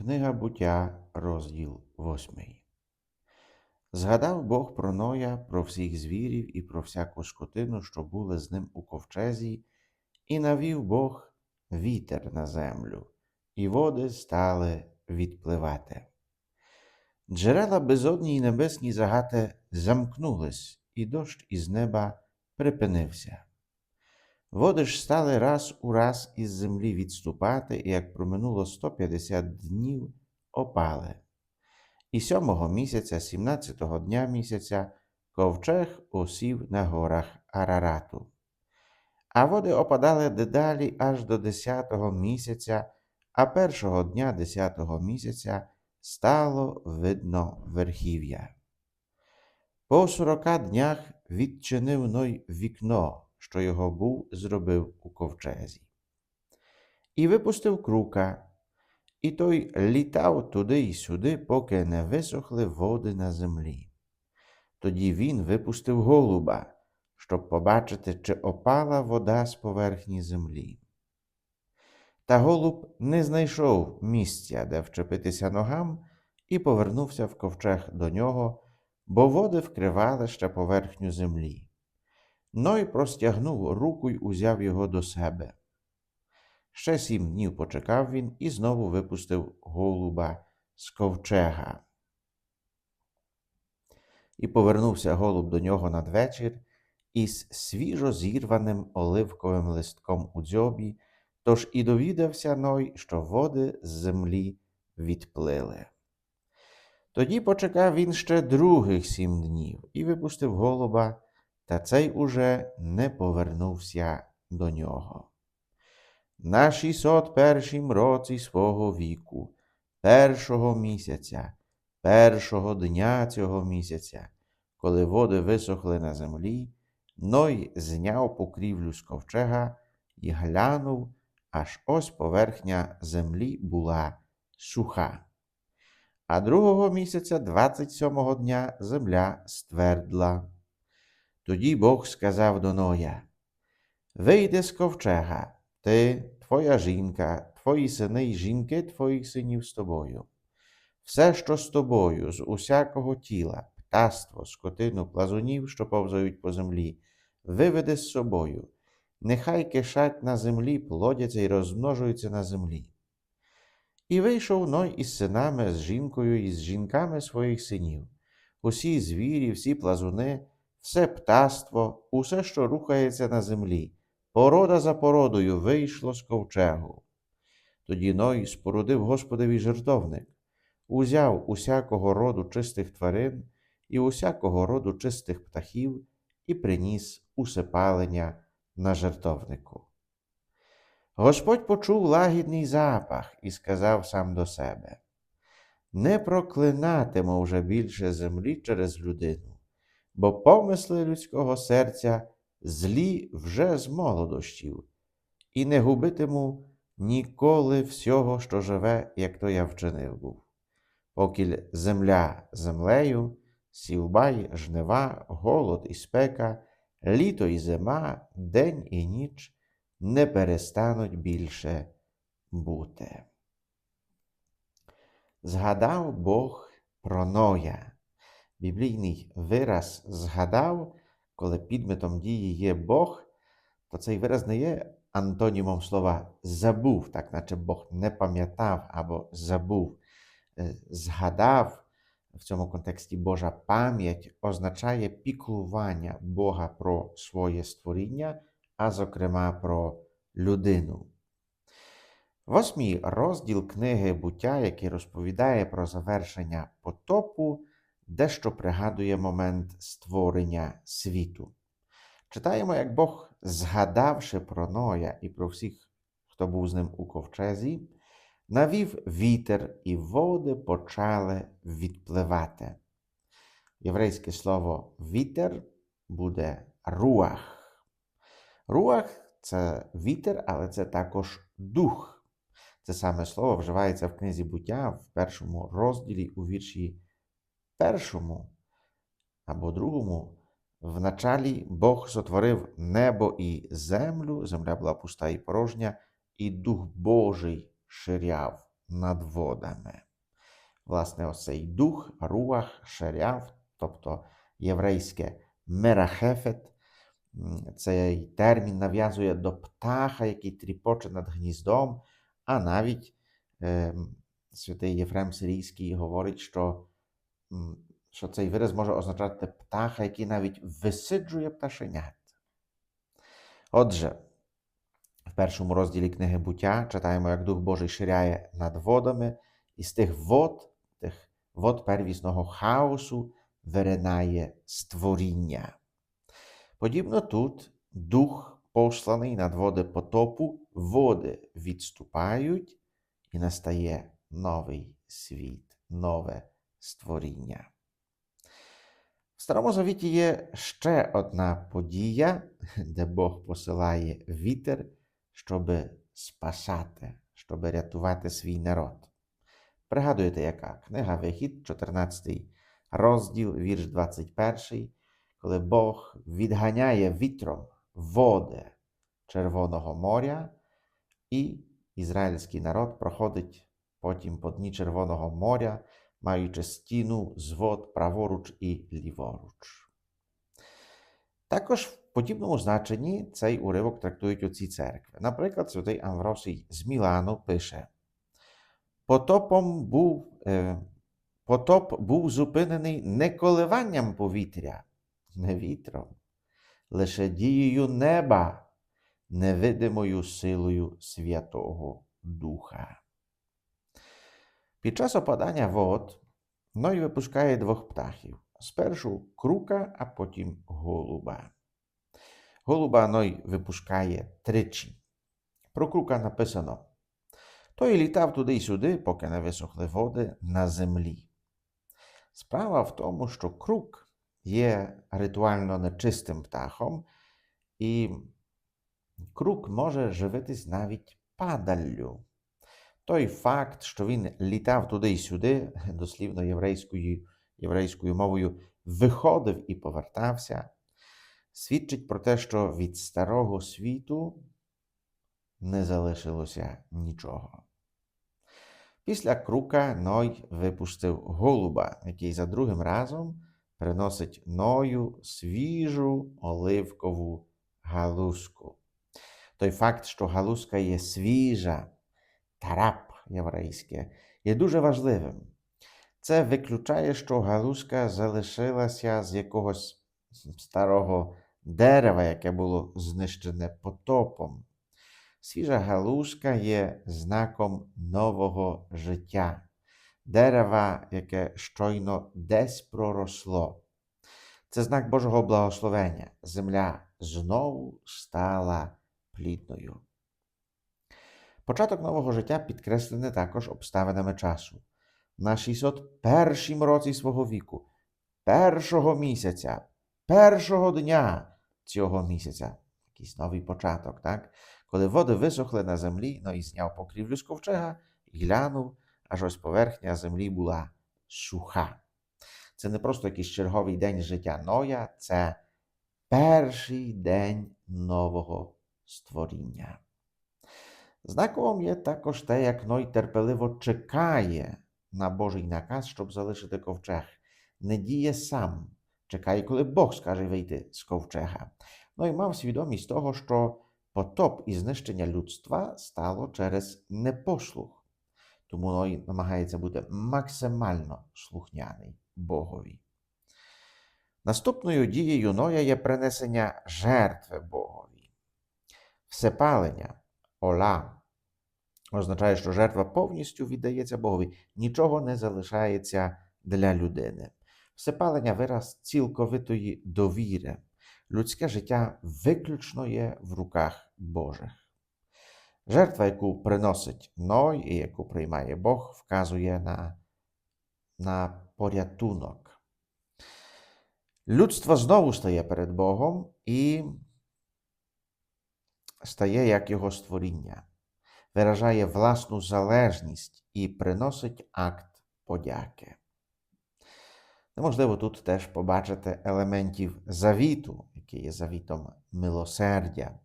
Книга буття, розділ восьмий. Згадав Бог про Ноя, про всіх звірів і про всяку скотину, що були з ним у ковчезі, і навів Бог вітер на землю, і води стали відпливати. Джерела безодні й небесні загати замкнулись, і дощ із неба припинився. Води ж стали раз у раз із землі відступати, і як проминуло 150 днів, опали. І сьомого місяця, сімнадцятого дня місяця, ковчег осів на горах Арарату. А води опадали дедалі аж до десятого місяця, а першого дня десятого місяця стало видно верхів'я. По сорока днях відчинив Ной вікно, що його був зробив у ковчезі. І випустив крука, і той літав туди й сюди, поки не висохли води на землі. Тоді він випустив голуба, щоб побачити, чи опала вода з поверхні землі. Та голуб не знайшов місця, де вчепитися ногам, і повернувся в ковчег до нього, бо води вкривали ще поверхню землі. Ной простягнув руку й узяв його до себе. Ще сім днів почекав він і знову випустив голуба з ковчега. І повернувся голуб до нього надвечір із свіжо зірваним оливковим листком у дзьобі, тож і довідався Ной, що води з землі відплили. Тоді почекав він ще других сім днів і випустив голуба, та цей уже не повернувся до нього. На 601 році свого віку, першого місяця, першого дня цього місяця, коли води висохли на землі, Ной зняв покрівлю з ковчега і глянув, аж ось поверхня землі була суха. А другого місяця, 27-го дня, земля ствердла. Тоді Бог сказав до Ноя: Вийди з ковчега, ти, твоя жінка, твої сини й жінки твоїх синів з тобою. Все, що з тобою, з усякого тіла, птаство, скотину, плазунів, що повзають по землі, виведи з собою, нехай кишать на землі, плодяться й розмножуються на землі. І вийшов Ной із синами, з жінкою і з жінками своїх синів, усі звірі, всі плазуни, все птаство, усе, що рухається на землі, порода за породою вийшло з ковчегу. Тоді Ной спорудив Господові жертовник, узяв усякого роду чистих тварин і усякого роду чистих птахів і приніс усипалення на жертовнику. Господь почув лагідний запах і сказав сам до себе: Не проклинатиму вже більше землі через людину, бо помисли людського серця злі вже з молодощів, і не губитиму ніколи всього, що живе, як то я вчинив був. Покіль земля землею, сівба й жнива, голод і спека, літо і зима, день і ніч не перестануть більше бути. Згадав Бог про Ноя. Біблійний вираз згадав, коли підметом дії є Бог, то цей вираз не є антонімом слова забув, так наче Бог не пам'ятав або забув. Е, Згадав в цьому контексті Божа пам'ять означає піклування Бога про своє створіння а зокрема про людину. Восьмій розділ книги буття, який розповідає про завершення потопу, дещо пригадує момент створення світу. Читаємо, як Бог, згадавши про Ноя і про всіх, хто був з ним у ковчезі, навів вітер, і води почали відпливати. Єврейське слово вітер буде руах. Руах це вітер, але це також дух. Це саме слово вживається в книзі буття в першому розділі у вірші першому або другому. Вначалі Бог сотворив небо і землю, земля була пуста і порожня, і Дух Божий ширяв над водами. Власне, ось цей дух, руах, шеряв, тобто єврейське мерахефет, цей термін нав'язує до птаха, який тріпоче над гніздом, а навіть ем, святий Єфрем Сирійський говорить, що, що цей вираз може означати птаха, який навіть висиджує пташенят. Отже, в першому розділі книги буття читаємо, як Дух Божий ширяє над водами, і з тих вод, тих вод первісного хаосу виринає створіння. Подібно тут дух, посланий над води потопу, води відступають, і настає новий світ, нове створіння. В Старому Завіті є ще одна подія, де Бог посилає вітер, щоб спасати, щоб рятувати свій народ. Пригадуєте, яка книга Вихід, 14 розділ, вірш 21, коли Бог відганяє вітром води Червоного моря, і ізраїльський народ проходить потім по дні Червоного моря, маючи стіну з вод праворуч і ліворуч. Також в подібному значенні цей уривок трактують у цій церкви. Наприклад, святий Амвросій з Мілану пише: Потопом був, е, потоп був зупинений не коливанням повітря, не вітром, лише дією неба, невидимою силою Святого Духа. Під час опадання вод Ной випускає двох птахів. Спершу крука, а потім голуба. Голуба Ной випускає тричі. Про крука написано: той літав туди й сюди, поки не висохли води на землі. Справа в тому, що крук є ритуально нечистим птахом, і крук може живитись навіть падаллю. Той факт, що він літав туди й сюди, дослівно єврейською, єврейською мовою, виходив і повертався, свідчить про те, що від старого світу не залишилося нічого. Після крука Ной випустив голуба, який за другим разом приносить Ною свіжу оливкову галузку. Той факт, що галузка є свіжа, тарап єврейське, є дуже важливим. Це виключає, що галузка залишилася з якогось старого дерева, яке було знищене потопом. Свіжа галузка є знаком нового життя, дерева, яке щойно десь проросло. Це знак Божого благословення. Земля знову стала плідною. Початок нового життя підкреслений також обставинами часу. На 601 році свого віку, першого місяця, першого дня цього місяця, якийсь новий початок, так? коли води висохли на землі, ну і зняв покрівлю з ковчега і глянув, аж ось поверхня землі була суха. Це не просто якийсь черговий день життя Ноя, це перший день нового створіння. Знаковим є також те, як Ной терпеливо чекає на Божий наказ, щоб залишити ковчег. Не діє сам, чекає, коли Бог скаже вийти з ковчега. Ной мав свідомість того, що потоп і знищення людства стало через непослух. Тому Ной намагається бути максимально слухняний Богові. Наступною дією Ноя є принесення жертви Богові. Всепалення, ола означає, що жертва повністю віддається Богові, нічого не залишається для людини. Всепалення вираз цілковитої довіри. Людське життя виключно є в руках Божих. Жертва, яку приносить Ной і яку приймає Бог, вказує на, на порятунок. Людство знову стає перед Богом і стає як його створіння, виражає власну залежність і приносить акт подяки. Неможливо тут теж побачити елементів завіту, який є завітом милосердя.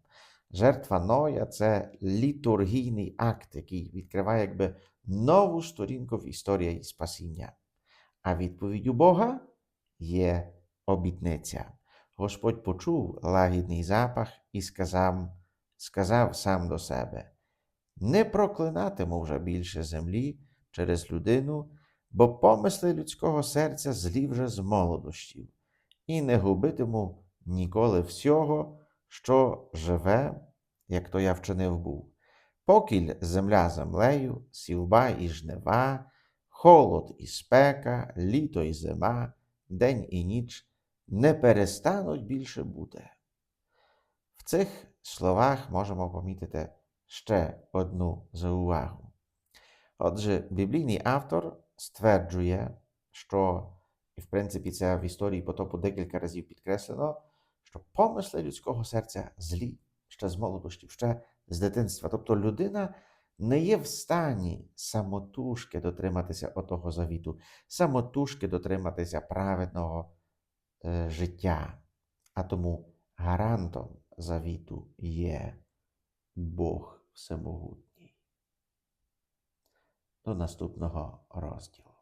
Жертва Ноя це літургійний акт, який відкриває якби нову сторінку в історії спасіння. А відповіддю Бога є обітниця. Господь почув лагідний запах і сказав, сказав сам до себе: Не проклинатиму вже більше землі через людину, бо помисли людського серця злі вже з молодощів, і не губитиму ніколи всього, що живе, як то я вчинив був. Покіль земля землею, сівба і жнива, холод і спека, літо і зима, день і ніч не перестануть більше бути. В цих словах можемо помітити ще одну заувагу. Отже, біблійний автор стверджує, що, і в принципі, це в історії потопу декілька разів підкреслено, що помисли людського серця злі ще з молодості, ще з дитинства. Тобто людина не є в стані самотужки дотриматися отого завіту, самотужки дотриматися праведного е, життя. А тому гарантом завіту є Бог Всемогутній. До наступного розділу.